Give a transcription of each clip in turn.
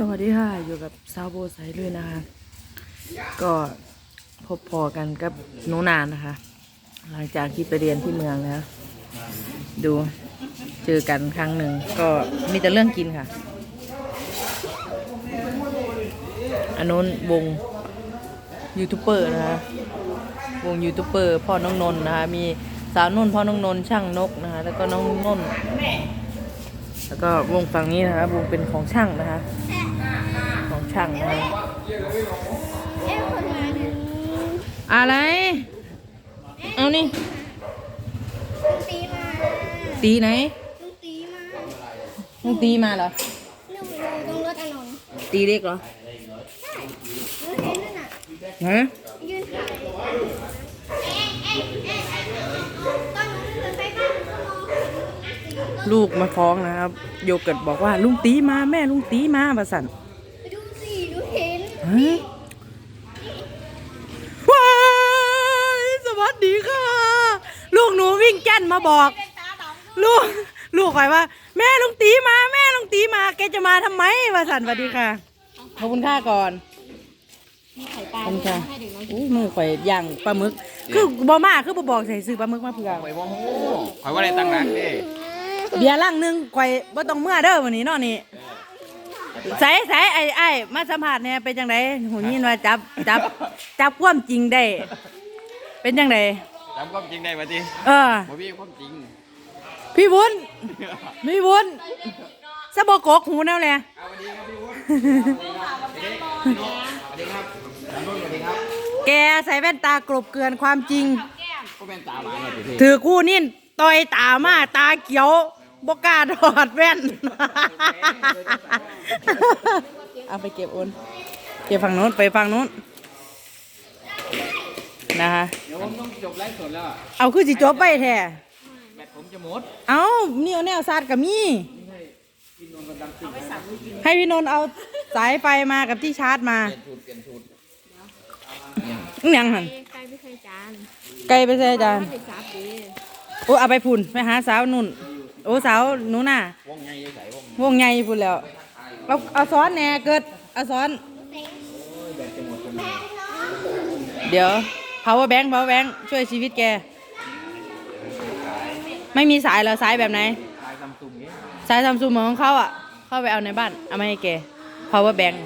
สวัสดีค่ะ อยู่กับซาวโบไซเลยนะคะ ก็พบพอกันกับหนูนานนะคะ หลังจากที่ไปเรียนที่เมืองแล้ว ดูเจอกันครั้งหนึ่ง ก็มีแต่เรื่องกินค่ะอันนู้นวงยูทูบเบอร์นะคะ วงยูทูบเบอร์พ่อน้องนนนะคะ มีสาวนุ่นพ่อน้องนนช่างนกนะคะ แล้วก็น้องนนท์แล้วก็วงฝั่งนี้นะคะ วงเป็นของช่างนะคะ ช่างนะคะเอ้คนมาดูอะไร เอานี่ลุงตีมาตีไหนลุงตีมามึงตีมาเหรอหนูอยู่ตรงรถอนนท์ตีเล็กเหรอใช่หนูเห็นนั่นน่ะฮะยืนถ่ายเอ๊ะเอ๊ะเอ๊ะตอนหนูเดินไปบ้านหนูก็มองลูกมาฟ้องนะครับ โยเกิร์ตบอกว่าลุงตีมาแม่ลุงตีมาประสัน ไปดูสิหนูเห็น ฮะ ว้ายสวัสดีค่ะ ลูกหนูวิ่งแจ้นมาบอกเป็นตาดำลูก ลูกคอยว่า แม่ลุงตีมาแม่ลุงตีมา แกจะมาทำไมประสันสวัสดีค่ะ ขอบคุณค่าก่อนมีไข่ปลาขอบคุณค่ะให้เด็กน้อยอู้มือข่อยย่างปลาหมึก คือบ่มาคือบ่บอกใส่ซื้อปลาหมึกมาเผื่อข่อยบ่ฮู้ข่อยว่าได้ตั้งรักเด้เบียร์ลังหนึงข่อยบ่ต้องเมื่อเด้อวันนี้เนาะนี่ ใส่ใส่ไอ้ไอ้มาสัมภาษณ์เนี่ยเป็นจังไดหูยินว่าจับจับจับความจริงได้ เป็นจังไดจำความจริงได้บ่ติเออบ่มีความจริง พี่วุ้นพี่วุ้นสะบกกหูแนวแลเอาสวัสดีครับพี่วุฒิสวัสดีครับสวัสดีครับ แกใส่แว่นตากลบเกลือนความจริงก็เป็นตาหวานเลยพี่ถือคู่นิ่นต่อยตามาตาเขียว บกล้าถอดแว่น เอาไปเก็บโอนเก็บฝั่งโน้นไปฝั่งโน้นนะคะเดี๋ยวผมต้องจบไลฟ์สดแล้วอะเอาคือสิจบไปแท้แบตผมจะหมดเอานี่เอาแนวซาดกับมีให้พี่นนท์เอาสายไฟมากับที่ชาร์จมาเปลี่ยนชุดเปลี่ยนชุดอิหยังหันใครไม่เคยจานไกลไปใส่อาจารย์เด็กสาวดีโอ้เอาไปพุ่นไปหาสาวนุ่น โอ้สาวหนูน่ะวงใหญ่ใส่วงวงใหญ่พุ่นแล้วเอาเอาซ้อนแหน่เกิดเอาซ้อน เดี๋ยว power bank power bank ช่วยชีวิตแก ไม่มีสายเหรอสายแบบไหนตายซัมซุงนี้สายซัมซุงเหมือนของเขาอะ เข้าไปเอาในบ้าน เอามาให้แก power bank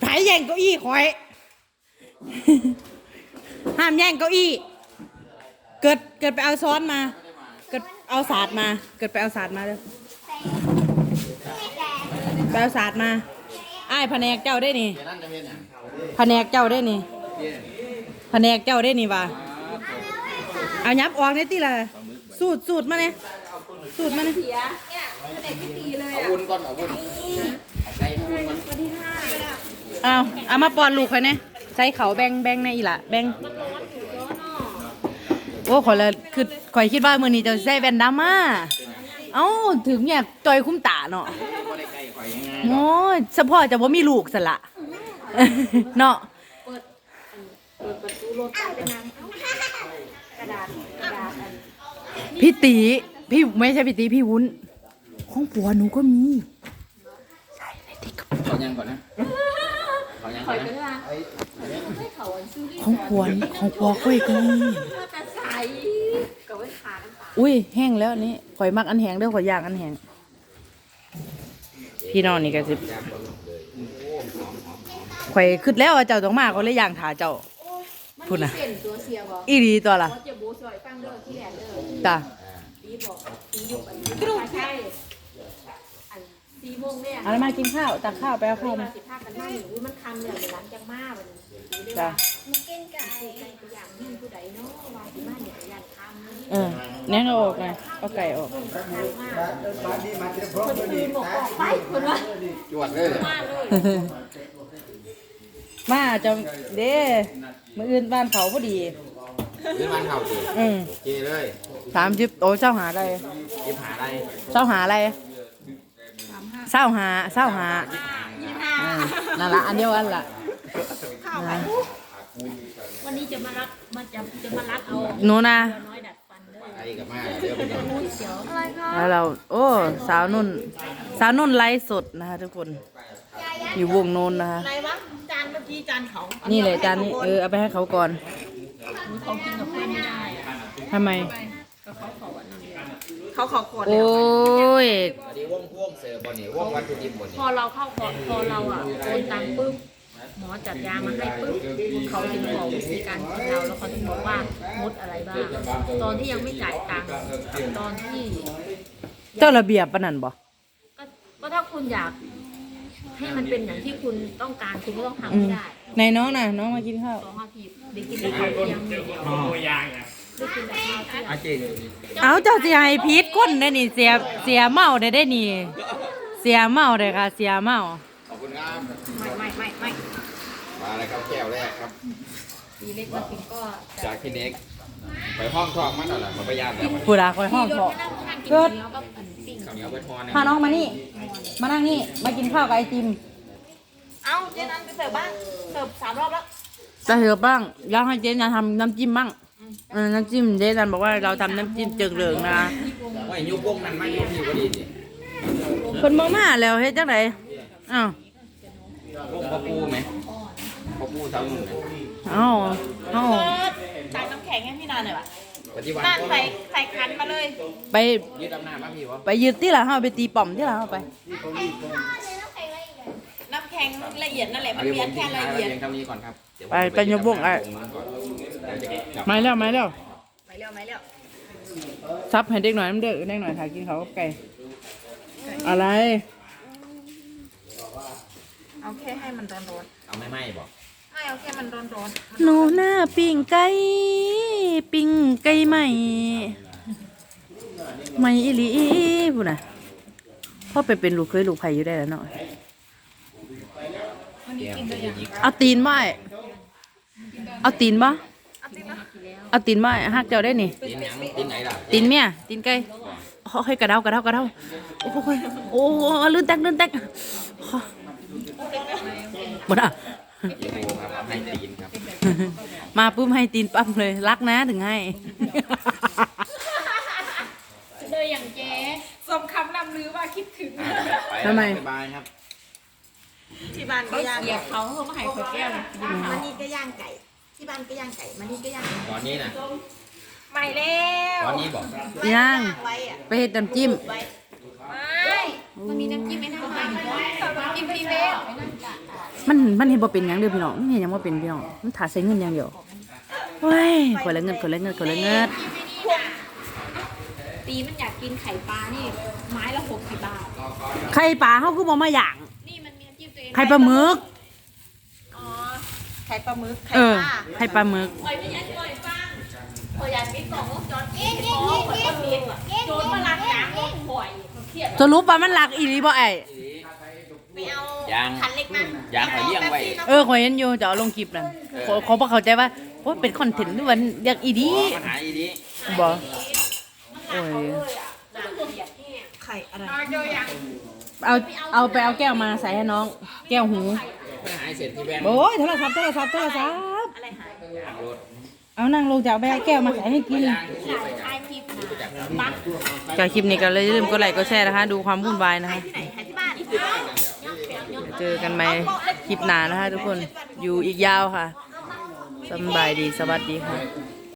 ไถแย่งเก้าอี้คอย ห้ามแย่งเก้าอี้ เกิดเกิดไปเอาซ้อนมา เกิดเอาศาสตร์มา เกิดไปเอาศาสตร์มาเร็วไปเอาศาสตร์มาอ้ายแผนกเจ้าได้นี่เดี๋ยวนั่นจะเป็นหยังแผนกเจ้าได้นี่เดี๋ยวแผนกเจ้าได้นี่ว่าเอายับออกได้ติล่ะสูตรสูตรมาเนี่ยสูตรมาเนี่ยเอาวุ้นก่อนเอาวุ้นเอาใส่วุ้นมันเอาเอามาปอนลูกคอยเนี่ยใส่เขาแบ่งแบ่งในอีหละแบ่ง โอ้ขอยเลยคือข่อยคิดว่ามือนี้จะใส่แว่นดำมาเอ้าถึงเนี่ยจอยคุ้มตาเนาะบ่ได้ใกล้ข่อยยังไงโอ้ยสะพ่อจะว่ามีลูกสละ เนาะกระดาษกระดาษอันพี่ตีพี่ไม่ใช่พี่ตีพี่วุ้น ของผัวหนูก็มี เขายังก่อนนะเขายังก่อนนะ ของผัวของผัวค่อยก็มี อุ้ยแห้งแล้วอันนี่ข่อยมักอันแห้งเด้อข่อยย่างอันแห้งพี่น้องนี่ก็สิข่อยคิดแล้วว่าเจ้าต้องมาก็เลยย่างถาเจ้า พูดนะเปลี่ยนตัวเสียบอกอีดีตัวล่ะเขาจะโบสอยฟังเด้อที่แหลนเด้อจ้ะปีบอกปีอยู่อันนี้ใช่อันสี่โมงเนี่ยเอาละมากินข้าวตักข้าวไปเอาข้าวมาสิบห้ากันนั่งอยู่อุ้ยมันคันเลยเดี๋ยวร้านจังมาวันนี้ดูได้จ้ะว่ามันกินไก่ไก่ตัวอย่างนี่ผู้ใดเนาะว่าสิมาเนี่ยตัวอย่างทำนี่ เออแน่นเอาออกไงเอาไก่ออกคนอื่นบอกออกไปคนว่าจวดเลยมาเลยมาจะเด้มืออื่นบ้านเขาพอดีเรื่องมันเข่าสิอืมโอเคเลยสามสิบโอ้เศร้าหาอะไรเก็บหาได้เศร้าหาอะไรเศร้าหาเศร้าหาอ่านั่นละอันเดียวกันละนะวันนี้จะมารักมาจะจะมารักเอาหนูนะ กับมาเดี๋ยวไปดูอะไรคะแล้วเรา โอ้ สาวนุ่น สาวนุ่นไลฟ์สดนะคะทุกคน อยู่วงโน้นนะคะ อะไรวะจานเมื่อกี้จานเขานี่เลยจานนี้เออเอาไปให้เขาก่อนเขากินกับเพื่อนไม่ได้ทำไม เขาขอขวดโอ้ย อันนี้ว่องพ่วงเสิร์ฟบนนี่ว่องวัตถุดิบบนพนี่อเราเข้าก่อนพอเราอะโอนตังค์ปุ๊บ หมอจัดยามาให้ปุ๊บเขาถึงบอกวิธีการกินเราแล้วเขาถึงบอกว่างดอะไรบ้างตอนที่ยังไม่จ่ายตังค์ตอนที่เจ้าระเบียบปะนันบ่ก็ก็ถ้าคุณอยาก ให้มันเป็นอย่างที่คุณต้องการคุณก็ต้องทำอืให้มได้ในน้องน่ะ น้องมากินข้าวสองอาทิตย์ได้กินแต่ข้าวเที่ยงเดียวได้กินแต่ข้าวเที่ยงอาจริงเอาเจ้าสิให้พีทคนได้นี่เสียเสียเมาได้ได้นี่ เสียเมาได้ค่ะ เสียเมาขอบคุณครับไม่ไม่ไม่ไม่ มาเลยครับแก้วแรกครับ ปีเล็กมาถึงก็จากพี่เน็กไปห้องทองมันนั่นแหละมันพยายามแล้วมันผู้ดาคอยห้องรเถาะถนั่งข้างกินเนื้อก็อันปิ้งข้าวเหนียวไปทอดนะพาน้องมานี่ มานั่งนี่ มากินข้าวกับไอติมเอ้าเจนันไปเสิร์ฟบ้างเสิร์ฟสามรอบแล้วจะเถือบ้างอยากให้เจ๊นันทำน้ำจิ้มบ้างเออน้ำจิ้มเจ๊นันบอกว่าเราทำน้ำจิ้มเจิงเหลืองนะว่ายุบวงนั้นมายุบพี่พอดีดิคนมองมาแล้วเฮ็ดจังไดอ้าววงพ่อปูไหม พ่อปูสาวนุ่นไหมเอ้าเอ้าตักน้ำแข็งให้พี่นานหน่อยวะปฏิวัตินั่นใส่ใส่คันมาเลย ไปยืดอำนาจมาพี่วะไปยืดที่หลังเฮาไปตีป่อมที่หลังเฮาไป น้ำแข็งละเอียดนั่นแหละมันเดี๋ยวเรีผยนมแค่ทิ้งละท้ายเอียดเพียงเท่านี้ก่อนครับเดี๋ยวผมไปไปยกวงไอ้เดี๋ยวจะกลับไม่แล้วไม่แล้วไม่เร็วไม่เร็วซับให้เด็กหน่อยน้ำเด้อเด็กหน่อยถ่ายกินเขาวกับไก่อะไรเอาแค่ให้มันร้อนเอาไม่ไหม้บอกๆไม่ เอาแค่มันร้อนหนูหน้าปิ้งไก่ปิ้งไก่ใหม่ใหม่อีหลีพูดน่ะพ่อไปเป็นลูกเคยลูกไผ่อยู่ได้แล้วเนาะเดี๋ยวผมจะยิบเอาตีนบ่ไอ้เอาตีนบ่เอาตีนบ่ไอ้ฮักเจ้าได้นี่ตีนหยังตีนไหนล่ะตีนเมียตีนไก่เฮ้ยกระเดากระเดากระเดาโอ้โหโอ้โหลื่นแตกลื่นแตกหมดอะเดี๋ยว โบครับเอาให้ตีนครับมาปุ๊บให้ตีนปั๊มเลย รักนะถึงให้ๆเลยอย่างเจ๊สมคำนำลือว่าคิดถึงอ่าไปทำไมบ๊ายบายครับที่บ้านก็ย่างเกียบเขาเขามาให้ขวดแก้วเลยมันนี่ก็ย่างไก่ ที่บ้านก็ย่างไก่มันนี่ก็ย่างไก่ตอนนี้นะไม่แล้วตอนนี้บอกย่าง ไว้อะไปเฮ็ดน้ำจิ้ม ไว้ไม่มันมีน้ำจิ้มไม่น่าไปกินฟรีแล้ว มันมันเห็นบ่เป็นหยังเด้อพี่น้องมันเห็นหยังบ่เป็นพี่น้องมันถ่าใส่เงินอย่างเดียวเฮ้ยคนละเงินคนละเงินคนละเงินตีมันอยากกินไข่ปลานี่ไม้ละหกสิบบาท ไข่ปลาเฮาคือบ่มาย่าง นี่มันมีน้ำจิ้มตัวเองไข่ปลาหมึก อ๋อไข่ปลาหมึกไข่เออ ปลาไข่ปลาหมึกปล่อยไม่ยันปล่อยฟังปล่อยยันมีกล่องวงจรปิดเพราะว่าคนปิดโจรมาลักยางรถปล่อยเครียดสรุปว่ามันหลักอีหลีบ่ไอ้ ไม่เอายางคันเล็กมันยางหอยเลี้ยงไว้ เออข่อยเห็นอยู่จะเอาลงคลิปนั่นขอขอบ่เข้าใจว่าโอ้ยเป็นคอนเทนต์ด้วยมันอยากอีดีมาหาอีดีบ่โอ้ยไข่อะไร เอาเอาไปเอาแก้วมาใส่ให้น้อง แก้วหูไปหาเสร็จที่แบงค์โอ้ยโทรศัพท์โทรศัพท์โทรศัพท์อะไรหายยางรถเอานั่งลงจะเอาไปเอาแก้วมาใส่ให้กิน ยางที่ไปกับไข่ทิพย์จากปักจากคลิปนี้ก็เลยอย่าลืมกดไลค์กดแชร์นะคะ ดูความวุ่นวายนะคะ ที่ไหนไข่ที่บ้าน เจอกันใหม่คลิปหน้านะคะทุกคนอยู่อีกยาวค่ะสบายดีสวัสดีค่ะ